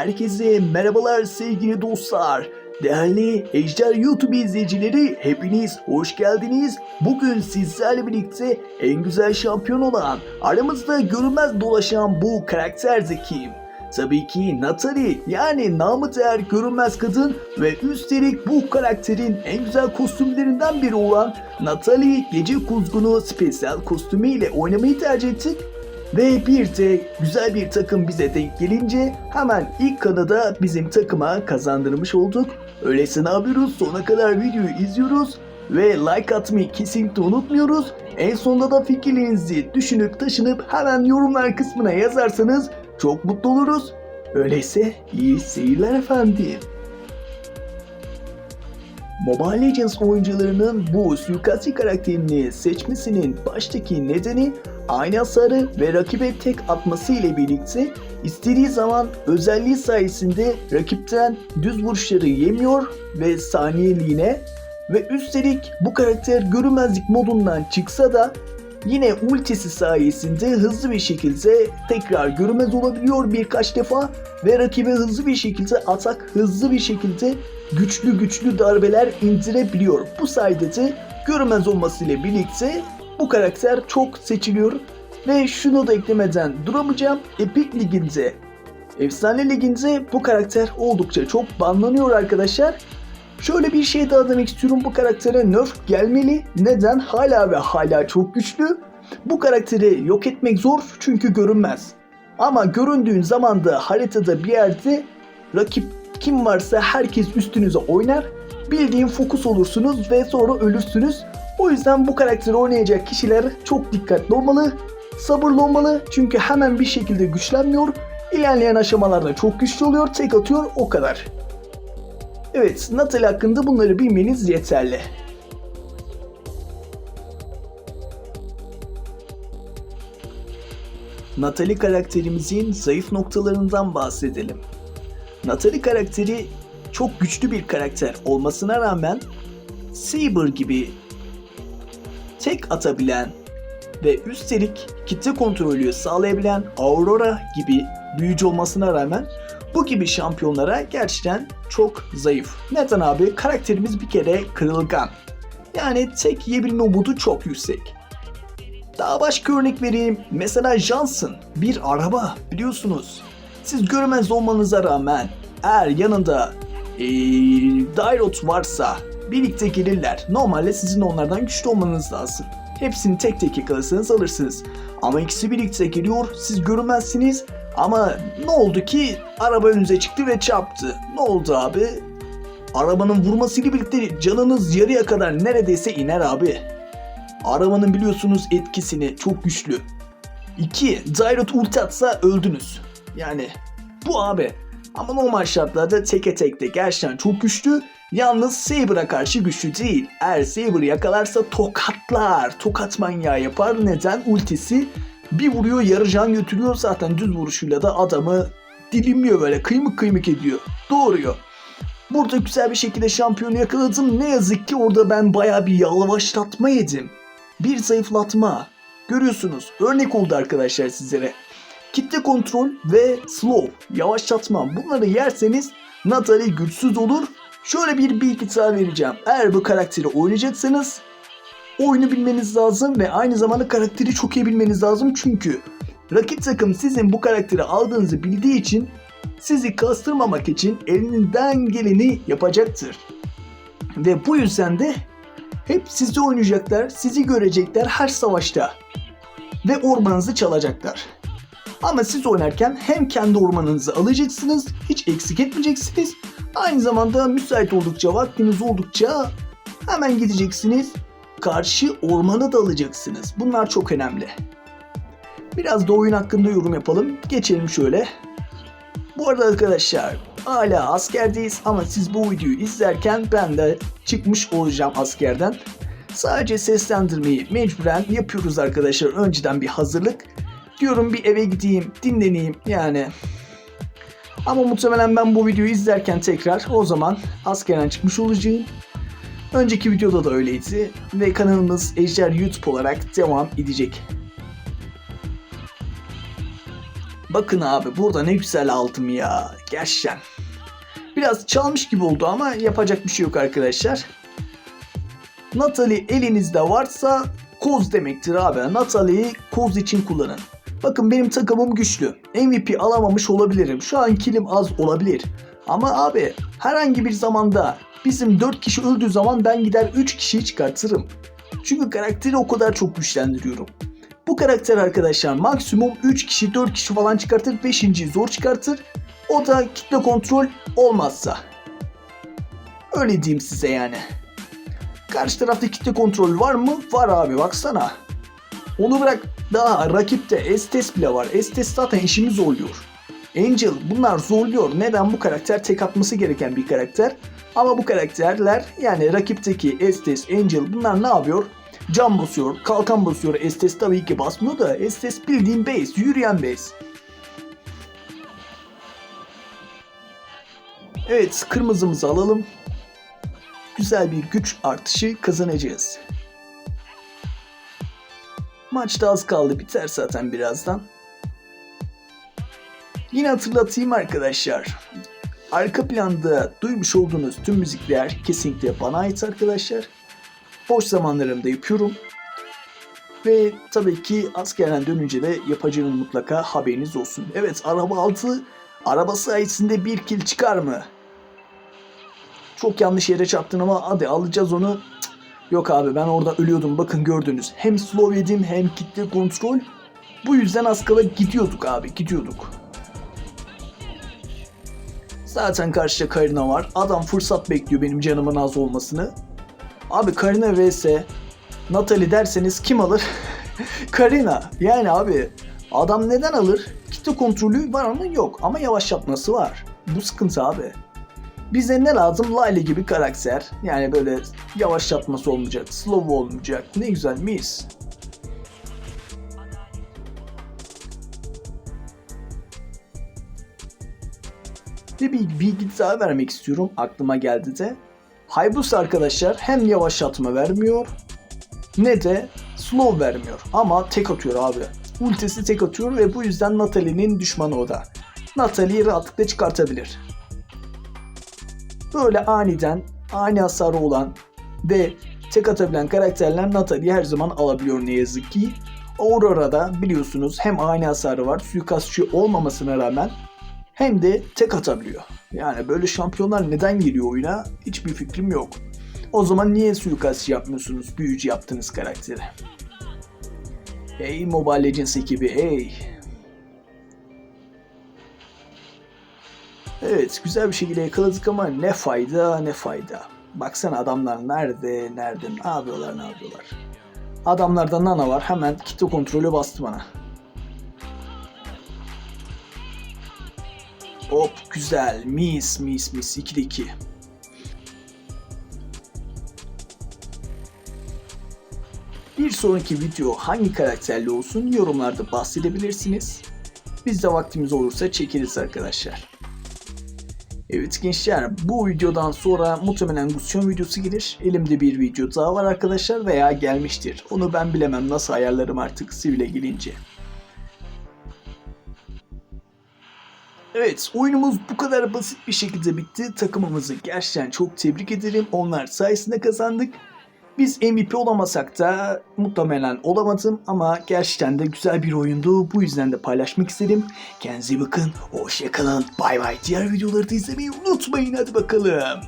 herkese merhabalar sevgili dostlar. Değerli Ejder YouTube izleyicileri hepiniz hoş geldiniz. Bugün sizlerle birlikte en güzel şampiyon olan aramızda görünmez dolaşan bu karakter kim? Tabii ki Natalie yani namı değer görünmez kadın ve üstelik bu karakterin en güzel kostümlerinden biri olan Natalie Gece Kuzgunu spesyal kostümüyle oynamayı tercih ettik. Ve bir de güzel bir takım bize denk gelince hemen ilk kanada bizim takıma kazandırmış olduk. Öyleyse ne yapıyoruz? Sona kadar videoyu izliyoruz ve like atmayı kesinlikle unutmuyoruz. En sonunda da fikirlerinizi düşünüp taşınıp hemen yorumlar kısmına yazarsanız çok mutlu oluruz. Öyleyse iyi seyirler efendim. Mobile Legends oyuncularının bu suikastçı karakterini seçmesinin baştaki nedeni aynı hasarı ve rakibe tek atması ile birlikte istediği zaman özelliği sayesinde rakipten düz vuruşları yemiyor ve saniyeliğine ve üstelik bu karakter görünmezlik modundan çıksa da yine ultisi sayesinde hızlı bir şekilde tekrar görünmez olabiliyor birkaç defa ve rakibe hızlı bir şekilde atak, hızlı bir şekilde güçlü güçlü darbeler indirebiliyor. Bu sayede de görünmez olmasıyla birlikte bu karakter çok seçiliyor ve şunu da eklemeden duramayacağım. Epic Ligi'nde, Efsane Ligi'nde bu karakter oldukça çok banlanıyor arkadaşlar. Şöyle bir şey daha demek istiyorum bu karaktere nerf gelmeli. Neden? Hala ve hala çok güçlü. Bu karakteri yok etmek zor çünkü görünmez. Ama göründüğün zaman da haritada bir yerde rakip kim varsa herkes üstünüze oynar. Bildiğin fokus olursunuz ve sonra ölürsünüz. O yüzden bu karakteri oynayacak kişiler çok dikkatli olmalı. Sabırlı olmalı çünkü hemen bir şekilde güçlenmiyor. İlerleyen aşamalarda çok güçlü oluyor, tek atıyor o kadar. Evet, Natalie hakkında bunları bilmeniz yeterli. Natalie karakterimizin zayıf noktalarından bahsedelim. Natalie karakteri çok güçlü bir karakter olmasına rağmen Saber gibi tek atabilen ve üstelik kitle kontrolü sağlayabilen Aurora gibi büyücü olmasına rağmen bu gibi şampiyonlara gerçekten çok zayıf. Neden abi? Karakterimiz bir kere kırılgan. Yani tek yiyebilme umudu çok yüksek. Daha başka örnek vereyim. Mesela Johnson bir araba biliyorsunuz. Siz görmez olmanıza rağmen eğer yanında ee, Dairot varsa birlikte gelirler. Normalde sizin onlardan güçlü olmanız lazım. Hepsini tek tek yakalarsanız alırsınız. Ama ikisi birlikte geliyor, siz görünmezsiniz. Ama ne oldu ki araba önünüze çıktı ve çarptı. Ne oldu abi? Arabanın vurmasıyla birlikte canınız yarıya kadar neredeyse iner abi. Arabanın biliyorsunuz etkisini çok güçlü. 2. Dairot ulti atsa öldünüz. Yani bu abi. Ama normal şartlarda teke tekte gerçekten çok güçlü. Yalnız Saber'a karşı güçlü değil. Eğer Saber'ı yakalarsa tokatlar. Tokat manyağı yapar. Neden? Ultisi bir vuruyor yarı can götürüyor zaten düz vuruşuyla da adamı dilimliyor böyle kıymık kıymık ediyor. Doğruyor. Burada güzel bir şekilde şampiyonu yakaladım. Ne yazık ki orada ben baya bir yavaşlatma yedim. Bir zayıflatma. Görüyorsunuz örnek oldu arkadaşlar sizlere. Kitle kontrol ve slow, yavaşlatma bunları yerseniz Natalie güçsüz olur. Şöyle bir bilgi daha vereceğim. Eğer bu karakteri oynayacaksanız oyunu bilmeniz lazım ve aynı zamanda karakteri çok iyi bilmeniz lazım. Çünkü rakip takım sizin bu karakteri aldığınızı bildiği için sizi kastırmamak için elinden geleni yapacaktır. Ve bu yüzden de hep sizi oynayacaklar, sizi görecekler her savaşta. Ve ormanınızı çalacaklar. Ama siz oynarken hem kendi ormanınızı alacaksınız, hiç eksik etmeyeceksiniz. Aynı zamanda müsait oldukça, vaktiniz oldukça hemen gideceksiniz. Karşı ormanı da alacaksınız. Bunlar çok önemli. Biraz da oyun hakkında yorum yapalım. Geçelim şöyle. Bu arada arkadaşlar hala askerdeyiz ama siz bu videoyu izlerken ben de çıkmış olacağım askerden. Sadece seslendirmeyi mecburen yapıyoruz arkadaşlar. Önceden bir hazırlık. Diyorum bir eve gideyim, dinleneyim yani. Ama muhtemelen ben bu videoyu izlerken tekrar o zaman askerden çıkmış olacağım. Önceki videoda da öyleydi ve kanalımız Ejder YouTube olarak devam edecek. Bakın abi burada ne güzel aldım ya. Gerçekten. Biraz çalmış gibi oldu ama yapacak bir şey yok arkadaşlar. Natalie elinizde varsa koz demektir abi. Natalie'yi koz için kullanın. Bakın benim takımım güçlü. MVP alamamış olabilirim. Şu an kilim az olabilir. Ama abi herhangi bir zamanda bizim 4 kişi öldüğü zaman ben gider 3 kişiyi çıkartırım. Çünkü karakteri o kadar çok güçlendiriyorum. Bu karakter arkadaşlar maksimum 3 kişi 4 kişi falan çıkartır 5.yi zor çıkartır. O da kitle kontrol olmazsa. Öyle diyeyim size yani. Karşı tarafta kitle kontrol var mı? Var abi baksana. Onu bırak daha rakipte Estes bile var. Estes zaten işimi zorluyor. Angel bunlar zorluyor. Neden? Bu karakter tek atması gereken bir karakter. Ama bu karakterler yani rakipteki Estes, Angel bunlar ne yapıyor? Cam basıyor, kalkan basıyor. Estes tabii ki basmıyor da Estes bildiğin base, yürüyen base. Evet, kırmızımızı alalım. Güzel bir güç artışı kazanacağız. Maçta az kaldı, biter zaten birazdan. Yine hatırlatayım arkadaşlar. Arka planda duymuş olduğunuz tüm müzikler kesinlikle bana ait arkadaşlar. Boş zamanlarımda yapıyorum. Ve tabii ki askerden dönünce de yapacağım mutlaka haberiniz olsun. Evet araba altı araba sayesinde bir kill çıkar mı? Çok yanlış yere çarptın ama hadi alacağız onu. Yok abi ben orada ölüyordum bakın gördünüz. Hem slow yedim hem kitle kontrol. Bu yüzden az kala gidiyorduk abi gidiyorduk. Zaten karşıda Karina var. Adam fırsat bekliyor benim canımın az olmasını. Abi Karina vs Natalie derseniz kim alır? Karina. Yani abi adam neden alır? Kitle kontrolü var ama yok. Ama yavaşlatması var. Bu sıkıntı abi. Bize ne lazım? Layla gibi karakter. Yani böyle yavaşlatması olmayacak, slow olmayacak. Ne güzel mis. Ve bir bilgi daha vermek istiyorum. Aklıma geldi de. Haybus arkadaşlar hem yavaşlatma vermiyor ne de slow vermiyor. Ama tek atıyor abi. Ultisi tek atıyor ve bu yüzden Natalie'nin düşmanı o da. Natalie'yi rahatlıkla çıkartabilir. Böyle aniden ani hasarı olan ve tek atabilen karakterler Natalie'yi her zaman alabiliyor ne yazık ki. Aurora'da biliyorsunuz hem ani hasarı var suikastçı olmamasına rağmen hem de tek atabiliyor. Yani böyle şampiyonlar neden geliyor oyuna hiçbir fikrim yok. O zaman niye suikastçı yapmıyorsunuz büyücü yaptığınız karakteri? Hey Mobile Legends ekibi hey. Evet güzel bir şekilde yakaladık ama ne fayda ne fayda. Baksana adamlar nerede nerede ne yapıyorlar ne yapıyorlar. Adamlarda nana var hemen kitle kontrolü bastı bana. Hop güzel mis mis mis 2'de 2. Bir sonraki video hangi karakterli olsun yorumlarda bahsedebilirsiniz. Biz de vaktimiz olursa çekeriz arkadaşlar. Evet gençler bu videodan sonra muhtemelen Gusyon videosu gelir. Elimde bir video daha var arkadaşlar veya gelmiştir. Onu ben bilemem nasıl ayarlarım artık sivile gelince. Evet oyunumuz bu kadar basit bir şekilde bitti. Takımımızı gerçekten çok tebrik ederim. Onlar sayesinde kazandık. Biz MVP olamasak da muhtemelen olamadım ama gerçekten de güzel bir oyundu. Bu yüzden de paylaşmak istedim. Kendinize bakın. Hoşçakalın. Bay bay. Diğer videoları da izlemeyi unutmayın. Hadi bakalım.